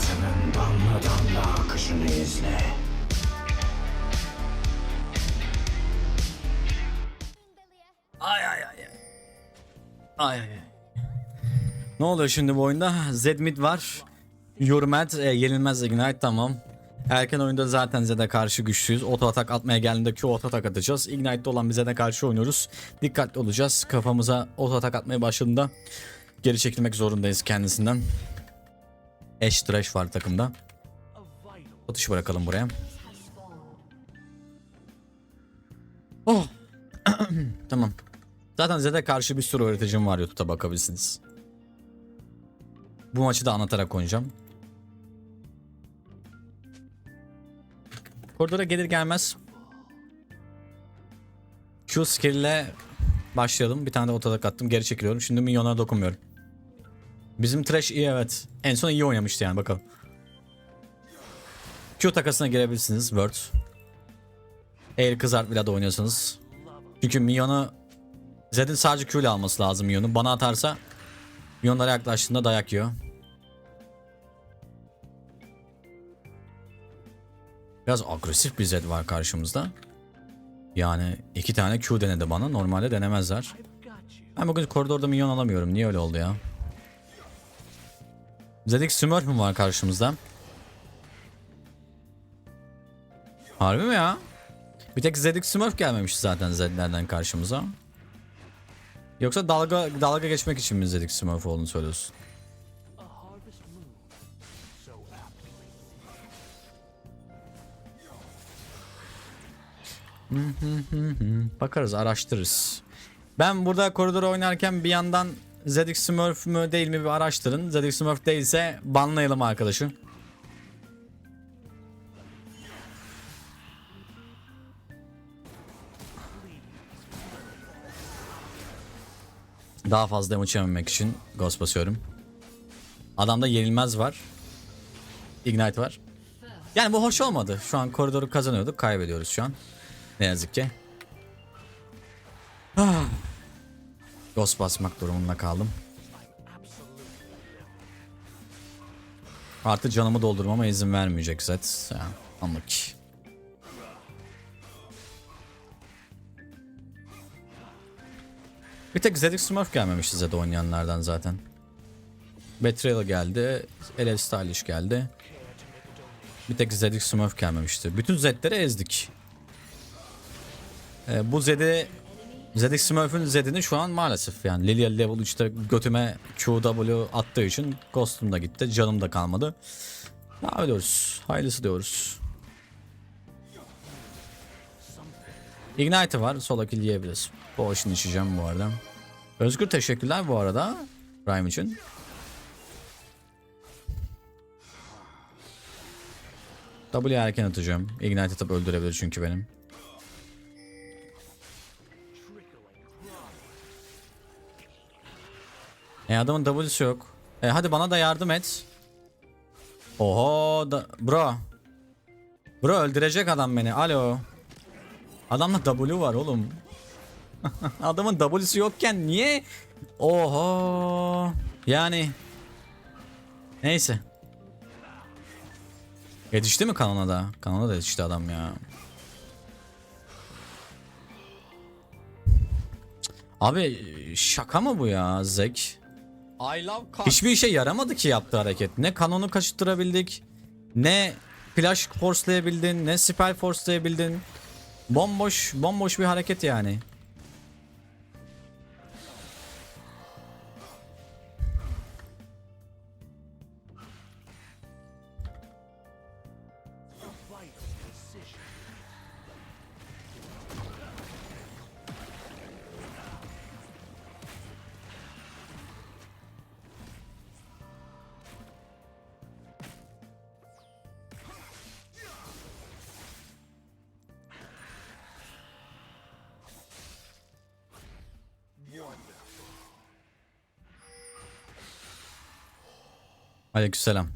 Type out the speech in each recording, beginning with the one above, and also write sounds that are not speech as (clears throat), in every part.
Hayatının damla damla akışını izle. Ay ay ay. Ay ay. Ne oluyor şimdi bu oyunda? Zedmid var. Yurmet, e, yenilmez Ignite tamam. Erken oyunda zaten Zed'e karşı güçlüyüz. Oto atak atmaya geldiğinde Q oto atak atacağız. Ignite'de olan bir Zed'e karşı oynuyoruz. Dikkatli olacağız. Kafamıza oto atak atmaya başladığında geri çekilmek zorundayız kendisinden. Ash Trash var takımda. Atış bırakalım buraya. Oh. (clears throat) tamam. Zaten Zed'e karşı bir sürü öğreticim var YouTube'da bakabilirsiniz. Bu maçı da anlatarak oynayacağım. Koridora gelir gelmez Q skill ile başlayalım. Bir tane de otodak attım. Geri çekiliyorum. Şimdi minyonlara dokunmuyorum. Bizim trash iyi evet. En son iyi oynamıştı yani bakalım. Q takasına girebilirsiniz. Word. Eğer kızart bile de oynuyorsanız. Çünkü minyonu Zed'in sadece Q ile alması lazım minyonu. Bana atarsa minyonlara yaklaştığında dayak yiyor. Biraz agresif bir Zed var karşımızda. Yani iki tane Q denedi bana. Normalde denemezler. Ben bugün koridorda minyon alamıyorum. Niye öyle oldu ya? Zed'ik Smurf mu var karşımızda? Harbi mi ya? Bir tek Zed'ik Smurf gelmemiş zaten Zed'lerden karşımıza. Yoksa dalga dalga geçmek için mi Zed'ik Smurf olduğunu söylüyorsun? Bakarız araştırırız. Ben burada koridor oynarken bir yandan Zedix Smurf mü değil mi bir araştırın. Zedix Smurf değilse banlayalım arkadaşı. Daha fazla damage yememek için Ghost basıyorum. Adamda yenilmez var. Ignite var. Yani bu hoş olmadı. Şu an koridoru kazanıyorduk. Kaybediyoruz şu an. Ne yazık ki. Ah. Ghost basmak durumunda kaldım. Artık canımı doldurmama izin vermeyecek. Ya, anlık. Bir tek Zedix Smurf gelmemişti Zed oynayanlardan zaten. Betrayal geldi. LL Stylish geldi. Bir tek Zedix Smurf gelmemişti. Bütün Zed'leri ezdik. Ee, bu Zed'i Zedix Smurf'ün Zed'ini şu an maalesef yani Lilia level 3'te götüme QW attığı için Ghost'um da gitti. Canım da kalmadı. Ne diyoruz? Hayırlısı diyoruz. Ignite var. Sola kill yiyebiliriz. Potion içeceğim bu arada. Özgür teşekkürler bu arada. Prime için. W erken atacağım. Ignite atıp öldürebilir çünkü benim. E adamın W'si yok. E hadi bana da yardım et. Oho da bro. Bro öldürecek adam beni. Alo. Adamda W var oğlum. (laughs) Adamın W'si yokken niye? Oho. Yani. Neyse. Yetişti mi kanona da? Kanona da yetişti adam ya. Abi şaka mı bu ya Zek? Hiçbir işe yaramadı ki yaptığı hareket. Ne kanonu kaçırtabildik, ne flash forcelayabildin, ne spell forcelayabildin. Bomboş, bomboş bir hareket yani. Aleykümselam.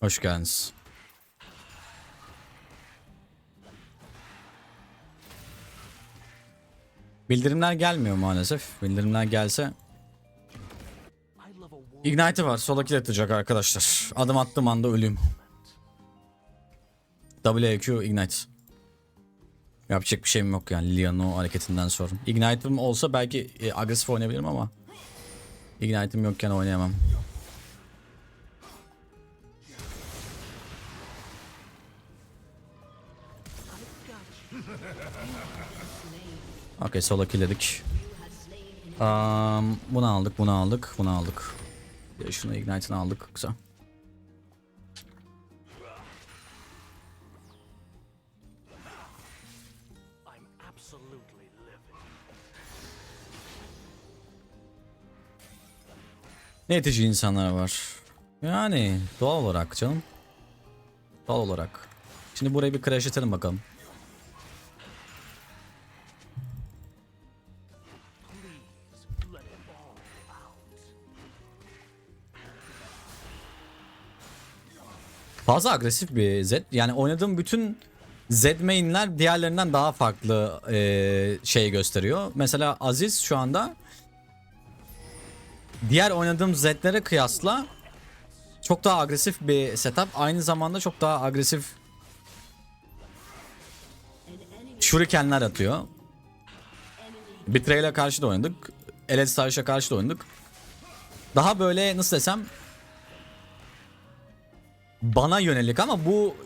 Hoş geldiniz. Bildirimler gelmiyor maalesef. Bildirimler gelse Ignite var. Sola kill atacak arkadaşlar. Adım attığım anda ölüm. WQ Ignite. Yapacak bir şeyim yok yani Lilia'nın o hareketinden sonra. Ignite'ım olsa belki e, agresif oynayabilirim ama Ignite'ım yokken oynayamam. Okey sola killedik. Um, bunu aldık, bunu aldık, bunu aldık. De Şunu Ignite'ını aldık. Güzel. Ne etici insanlar var. Yani doğal olarak canım. Doğal olarak. Şimdi burayı bir crash edelim bakalım. Fazla agresif bir Z. Yani oynadığım bütün Z main'ler diğerlerinden daha farklı eee, şey gösteriyor. Mesela Aziz şu anda diğer oynadığım Z'lere kıyasla çok daha agresif bir setup. Aynı zamanda çok daha agresif shurikenler atıyor. Betrayal'e karşı da oynadık. Elet Starsh'a karşı da oynadık. Daha böyle nasıl desem bana yönelik ama bu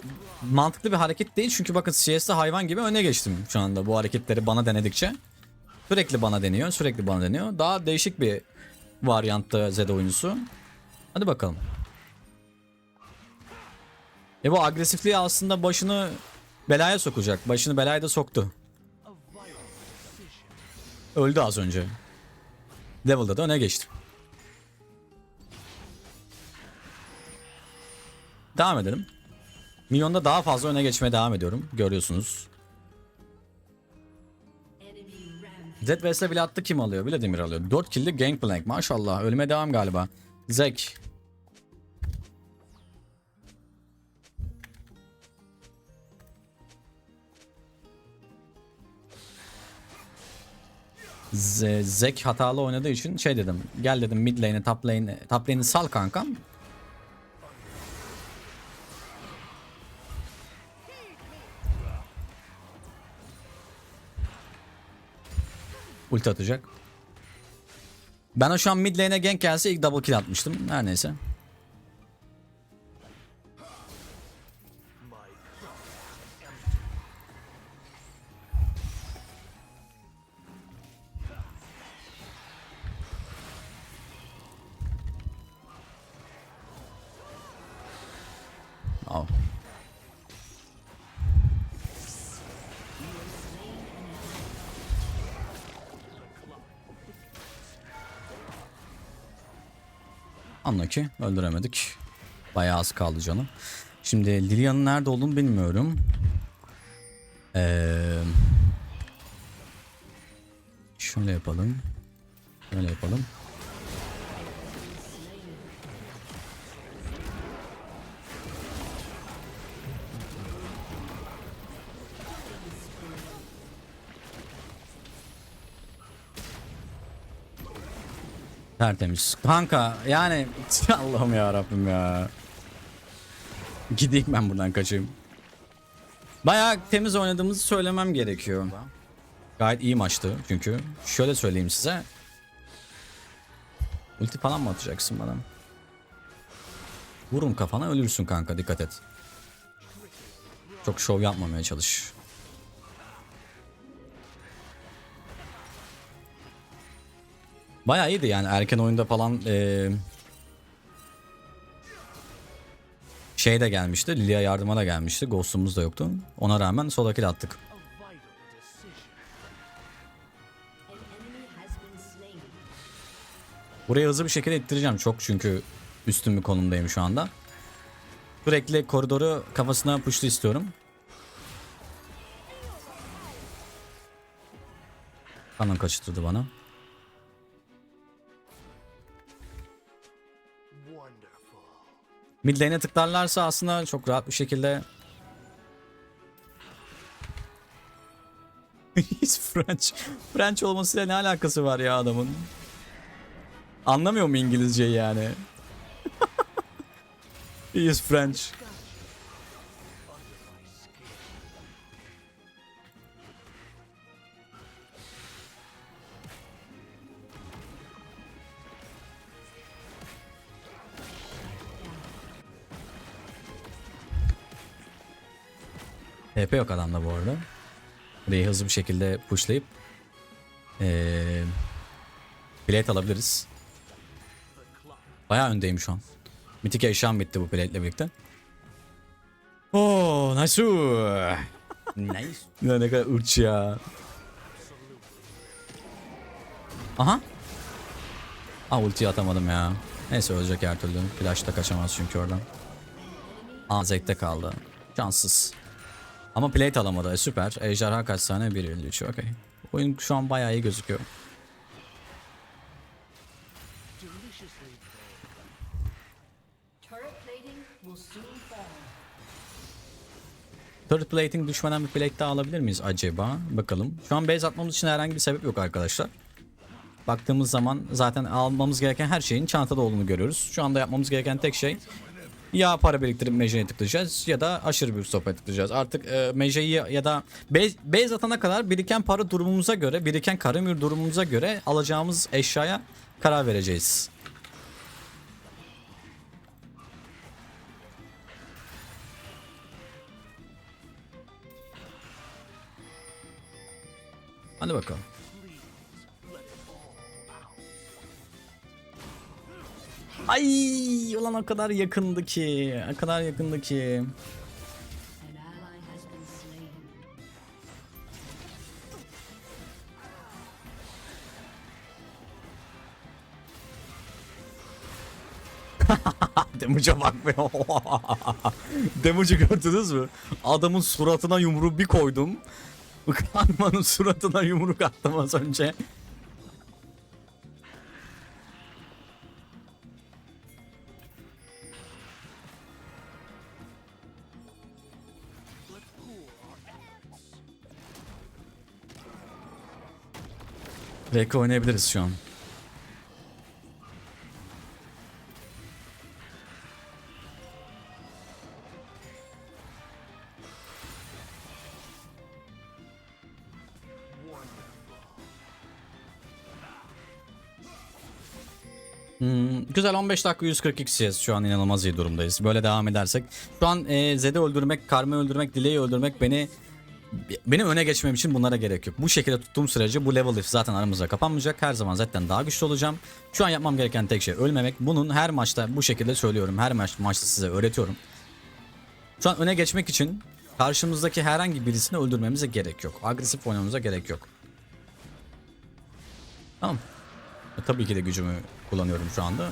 mantıklı bir hareket değil çünkü bakın CS'de hayvan gibi öne geçtim şu anda bu hareketleri bana denedikçe. Sürekli bana deniyor, sürekli bana deniyor. Daha değişik bir varyantta Zed oyuncusu. Hadi bakalım. E bu agresifliği aslında başını belaya sokacak. Başını belaya da soktu. Öldü az önce. Level'da da öne geçtim. Devam edelim. Milyonda daha fazla öne geçmeye devam ediyorum. Görüyorsunuz. Zed vs bile attı kim alıyor? Vladimir alıyor. 4 kill'li Gangplank. Maşallah. Ölüme devam galiba. Zek. Zek hatalı oynadığı için şey dedim. Gel dedim mid lane'e top lane'e top lane'i sal kankam. Ulti atacak. Ben o şu an mid lane'e gank gelse ilk double kill atmıştım. Her neyse. Anla ki öldüremedik. Bayağı az kaldı canım. Şimdi Lilia'nın nerede olduğunu bilmiyorum. Ee, şöyle yapalım. Şöyle yapalım. Tertemiz. Kanka yani (laughs) Allah'ım ya Rabbim ya. Gideyim ben buradan kaçayım. Bayağı temiz oynadığımızı söylemem gerekiyor. Gayet iyi maçtı çünkü. Şöyle söyleyeyim size. Ulti falan mı atacaksın bana? Vurun kafana ölürsün kanka dikkat et. Çok şov yapmamaya çalış. Bayağı iyiydi yani erken oyunda falan eee şey de gelmişti. Lilia yardıma da gelmişti. Ghost'umuz da yoktu. Ona rağmen sola kill attık. Buraya hızlı bir şekilde ittireceğim çok çünkü üstün bir konumdayım şu anda. Sürekli koridoru kafasına pushlu istiyorum. Kanın kaçırdı bana. Mid lane'e tıklarlarsa aslında çok rahat bir şekilde (laughs) Hiç French. French olmasıyla ne alakası var ya adamın? Anlamıyor mu İngilizceyi yani? (laughs) He is French. TP yok adamda bu arada. Burayı hızlı bir şekilde pushlayıp ee, plate alabiliriz. Bayağı öndeyim şu an. Mitik eşyam bitti bu plate ile birlikte. Oo, nice. nice. (laughs) Ya ne kadar ırç ya. Aha. Aa ultiyi atamadım ya. Neyse ölecek her türlü. Flash da kaçamaz çünkü oradan. Aa Zek'te kaldı. Şanssız. Ama plate alamadı. E, süper. Ejderha kaç tane? 1.53. Okey. Oyun şu an bayağı iyi gözüküyor. Turret plating düşmeden bir plate daha alabilir miyiz acaba? Bakalım. Şu an base atmamız için herhangi bir sebep yok arkadaşlar. Baktığımız zaman zaten almamız gereken her şeyin çantada olduğunu görüyoruz. Şu anda yapmamız gereken tek şey ya para biriktirip Meja'ya tıklayacağız ya da aşırı büyük sohbet tıklayacağız. Artık e, Meja'yı ya da base, base atana kadar biriken para durumumuza göre, biriken karamür durumumuza göre alacağımız eşyaya karar vereceğiz. Hadi bakalım. Ay ulan o kadar yakındı ki. O kadar yakındı ki. (laughs) Damage'a bak be. (laughs) Damage'ı gördünüz mü? Adamın suratına yumruğu bir koydum. Karmanın suratına yumruk attım az önce. Reka oynayabiliriz şu an. Hmm, güzel 15 dakika 142 kişiyiz şu an inanılmaz iyi durumdayız. Böyle devam edersek. Şu an e, Zed'i öldürmek, Karma'yı öldürmek, Dile'yi öldürmek beni benim öne geçmem için bunlara gerek yok. Bu şekilde tuttuğum sürece bu level if zaten aramızda kapanmayacak. Her zaman zaten daha güçlü olacağım. Şu an yapmam gereken tek şey ölmemek. Bunun her maçta bu şekilde söylüyorum. Her maç, maçta size öğretiyorum. Şu an öne geçmek için karşımızdaki herhangi birisini öldürmemize gerek yok. Agresif oynamamıza gerek yok. Tamam. E, Tabii ki de gücümü kullanıyorum şu anda.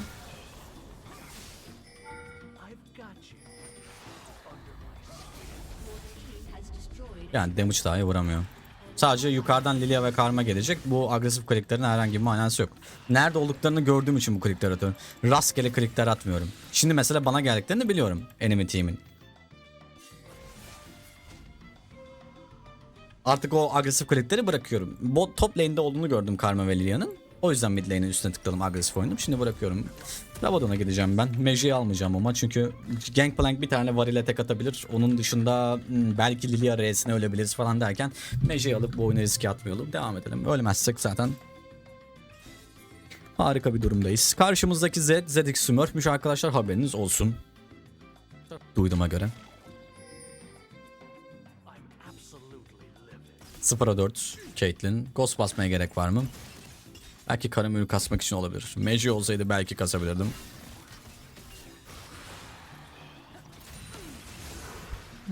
Yani damage dahi vuramıyor. Sadece yukarıdan Lilia ve Karma gelecek. Bu agresif kliklerin herhangi bir manası yok. Nerede olduklarını gördüğüm için bu klikleri atıyorum. Rastgele klikler atmıyorum. Şimdi mesela bana geldiklerini biliyorum enemy team'in. Artık o agresif klikleri bırakıyorum. Bot top lane'de olduğunu gördüm Karma ve Lilia'nın. O yüzden mid lane'in üstüne tıkladım agresif oynadım. Şimdi bırakıyorum. Rabadon'a gideceğim ben. Mage'yi almayacağım ama çünkü Gangplank bir tane var ile tek atabilir. Onun dışında hmm, belki Lilia R'sine ölebiliriz falan derken Mage'yi alıp bu oyunu riske atmayalım. Devam edelim. Ölmezsek zaten harika bir durumdayız. Karşımızdaki Z, ZX Smurf'müş arkadaşlar haberiniz olsun. Duyduğuma göre. I'm absolutely livid. 0'a 4 Caitlyn. Ghost basmaya gerek var mı? Belki karamürü kasmak için olabilir. Magi olsaydı belki kasabilirdim.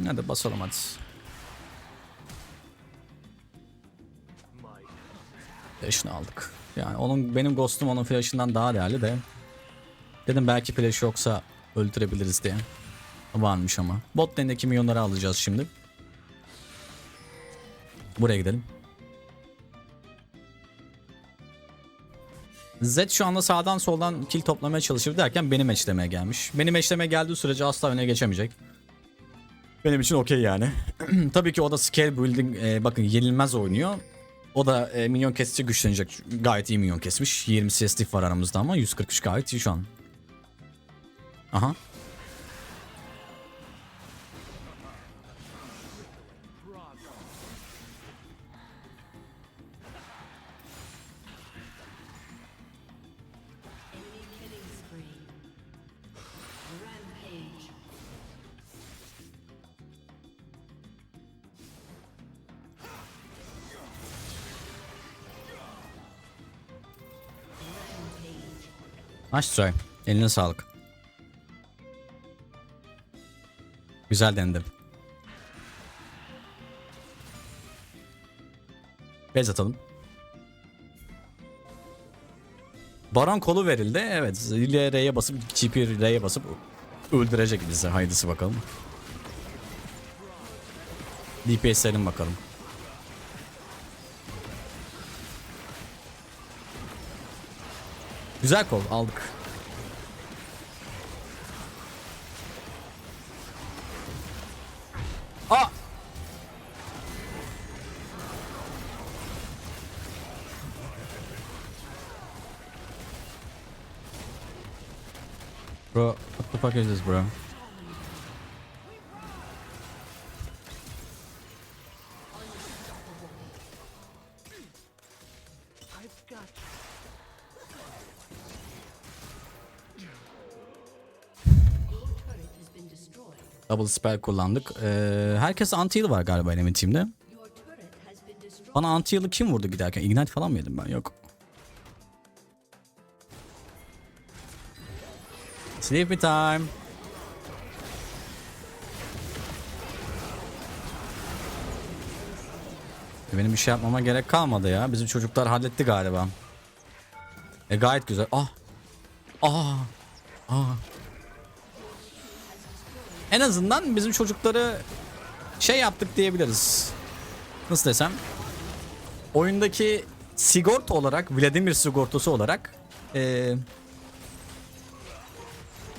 Hadi basalım hadi. Flash'ını aldık. Yani onun benim ghost'um onun flash'ından daha değerli de. Dedim belki flash yoksa öldürebiliriz diye. Varmış ama. Bot lane'deki milyonları alacağız şimdi. Buraya gidelim. Zed şu anda sağdan soldan kill toplamaya çalışır derken benim eşlemeye gelmiş. Benim eşlemeye geldiği sürece asla öne geçemeyecek. Benim için okey yani. (clears throat) Tabii ki o da scale building e, bakın yenilmez oynuyor. O da e, minyon kesici güçlenecek. Gayet iyi minyon kesmiş. 20 CS diff var aramızda ama 143 gayet iyi şu an. Aha. Try. Eline sağlık. Güzel denedim. Bez atalım. Baron kolu verildi. Evet. Lilia R'ye basıp GP R'ye basıp öldürecek bizi. Haydısı bakalım. DPS'lerin bakalım. Güzel kol aldık. Aa! Bro, what the fuck is this, bro? Double spell kullandık. Ee, herkes anti-heal var galiba benim teamde. Bana anti-heal'ı kim vurdu giderken? Ignite falan mı yedim ben? Yok. Sleepy time. Benim bir şey yapmama gerek kalmadı ya. Bizim çocuklar halletti galiba. E gayet güzel. Ah. Ah. Ah. En azından bizim çocukları şey yaptık diyebiliriz. Nasıl desem? Oyundaki sigorta olarak, Vladimir sigortası olarak eee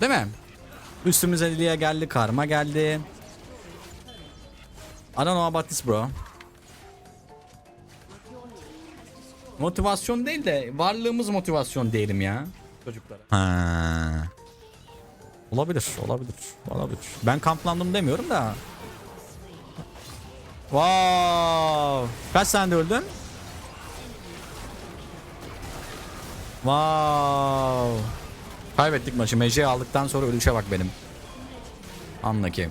Değil mi? Üstümüze Lilia geldi, Karma geldi. I don't know about this bro. Motivasyon değil de varlığımız motivasyon diyelim ya. Çocuklara. Ha. Olabilir, olabilir, olabilir. Ben kamplandım demiyorum da. Wow. Kaç sende öldün? Wow. Kaybettik maçı. Mece'yi aldıktan sonra ölüşe bak benim. Anla ki.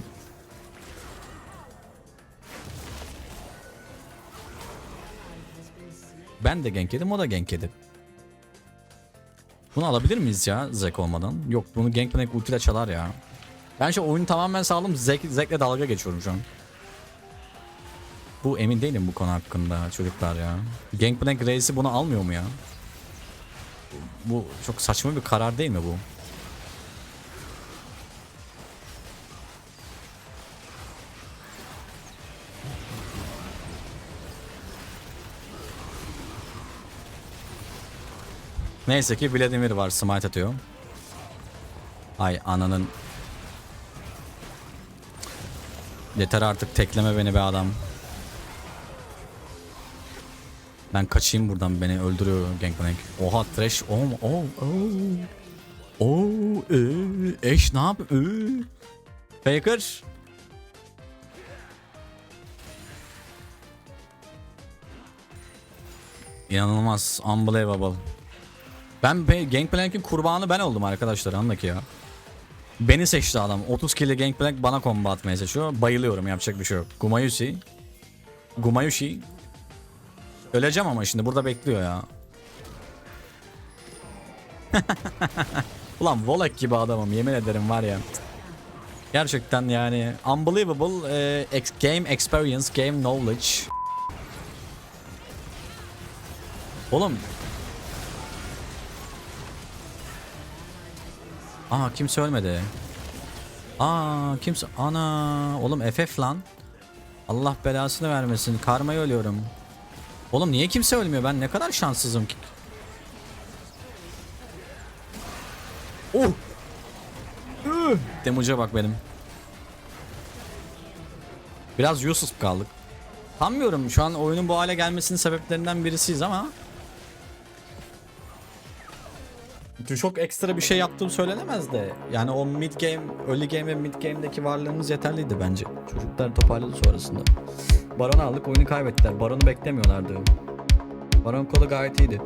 Ben de yedim o da yedi. Bunu alabilir miyiz ya Zek olmadan? Yok bunu Gangplank ultiyle çalar ya. Ben şu oyunu tamamen sağladım. Zek, Zek'le dalga geçiyorum şu an. Bu emin değilim bu konu hakkında çocuklar ya. Gangplank reisi bunu almıyor mu ya? Bu çok saçma bir karar değil mi bu? Neyse ki Vladimir var smite atıyor. Ay ananın. Yeter artık tekleme beni be adam. Ben kaçayım buradan beni öldürüyor Gangplank. Oha trash. Oh, oh, oh. Oh, ee, eş ne yap? Ee. Faker. İnanılmaz. Unbelievable. Ben Gangplank'in kurbanı ben oldum arkadaşlar anla ki ya. Beni seçti adam. 30 kilo Gangplank bana combo atmaya seçiyor. Bayılıyorum yapacak bir şey yok. Gumayusi. Gumayushi. Öleceğim ama şimdi burada bekliyor ya. (laughs) Ulan Volek gibi adamım yemin ederim var ya. Gerçekten yani unbelievable e, game experience, game knowledge. Oğlum. Aa kimse ölmedi. Aa kimse ana oğlum FF lan. Allah belasını vermesin. Karmaya ölüyorum. Oğlum niye kimse ölmüyor? Ben ne kadar şanssızım ki. Oh. Damage'a bak benim. Biraz useless kaldık. Sanmıyorum şu an oyunun bu hale gelmesinin sebeplerinden birisiyiz ama çok ekstra bir şey yaptığım söylenemez de. Yani o mid game, early game ve mid game'deki varlığımız yeterliydi bence. Çocuklar toparladı sonrasında. Baron'u aldık oyunu kaybettiler. Baron'u beklemiyorlardı. Baron kolu gayet iyiydi.